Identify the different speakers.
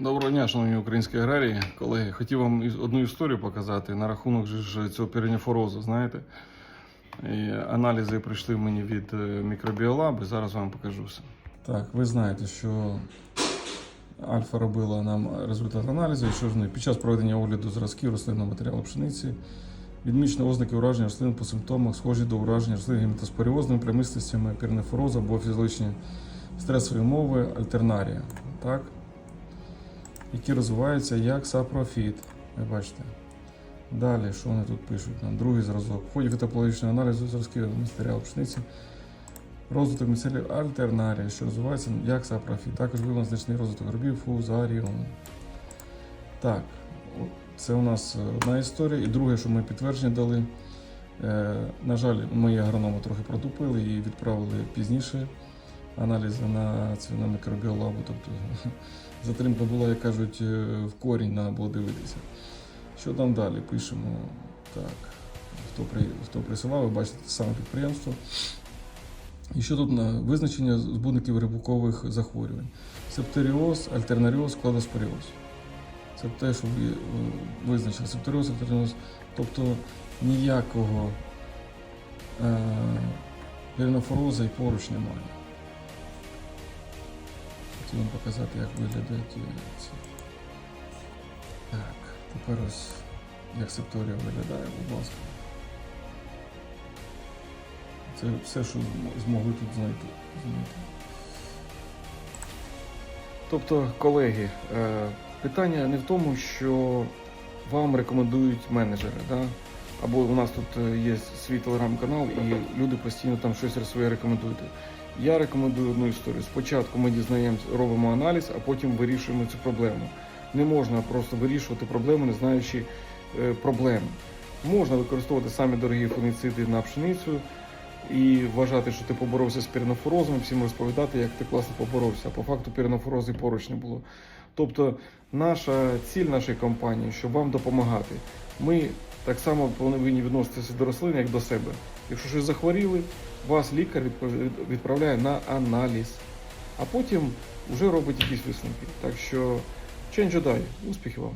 Speaker 1: Доброго дня, шановні українські аграрії. Колеги, хотів вам одну історію показати на рахунок цього пірініфорозу, знаєте. І аналізи прийшли мені від е, мікробіолаби, зараз вам покажу все. Так, ви знаєте, що Альфа робила нам результат аналізу, що ж не під час проведення огляду зразків рослинного матеріалу пшениці відмічено ознаки ураження рослин по симптомах, схожі до ураження рослин гематоспоріозними прямистостями пірнефорозу або фізіологічні стресові умови альтернарія. Так? Які розвиваються як сапрофіт. Ви бачите. Далі, що вони тут пишуть? Нам другий зразок. В ході фітопологічного аналізу зразків матеріалу пшениці. Розвиток міцелів альтернарія, що розвивається як сапрофіт. Також виявлено значний розвиток грибів фузаріон. Так, це у нас одна історія. І друге, що ми підтвердження дали. Е, на жаль, мої агрономи трохи протупили і відправили пізніше аналізи на цю на мікробіолабу. Тобто затримка була, як кажуть, е, в корінь треба було дивитися. Що там далі? Пишемо. Так. Хто, при, хто присилав, ви бачите те саме підприємство. І що тут на визначення збудників грибкових захворювань? Септеріоз, альтернаріоз, кладоспоріоз. Це те, що ви е, визначили. Септеріоз, альтернаріоз. Тобто ніякого е, пірінофороза і поруч немає. Хотів вам показати, як виглядають е, ці. Так, тепер ось як септорія виглядає, будь ласка. Це все, що змогли тут знайти. Тобто, колеги, е, питання не в тому, що вам рекомендують менеджери. Да? Або у нас тут е, є свій телеграм-канал, і люди постійно там щось своє рекомендують. Я рекомендую одну історію. Спочатку ми дізнаємося, робимо аналіз, а потім вирішуємо цю проблему. Не можна просто вирішувати проблему, не знаючи е, проблем. Можна використовувати самі дорогі фунгіциди на пшеницю і вважати, що ти поборовся з пірнофорозом, всім розповідати, як ти класно поборовся. По факту пірнофорозу і поруч не було. Тобто, наша ціль нашої компанії, щоб вам допомагати. Ми так само повинні відноситися до рослин, як до себе. Якщо щось захворіли, вас лікар відправляє на аналіз, а потім вже робить якісь висновки. Так що, change дай, успіхів вам!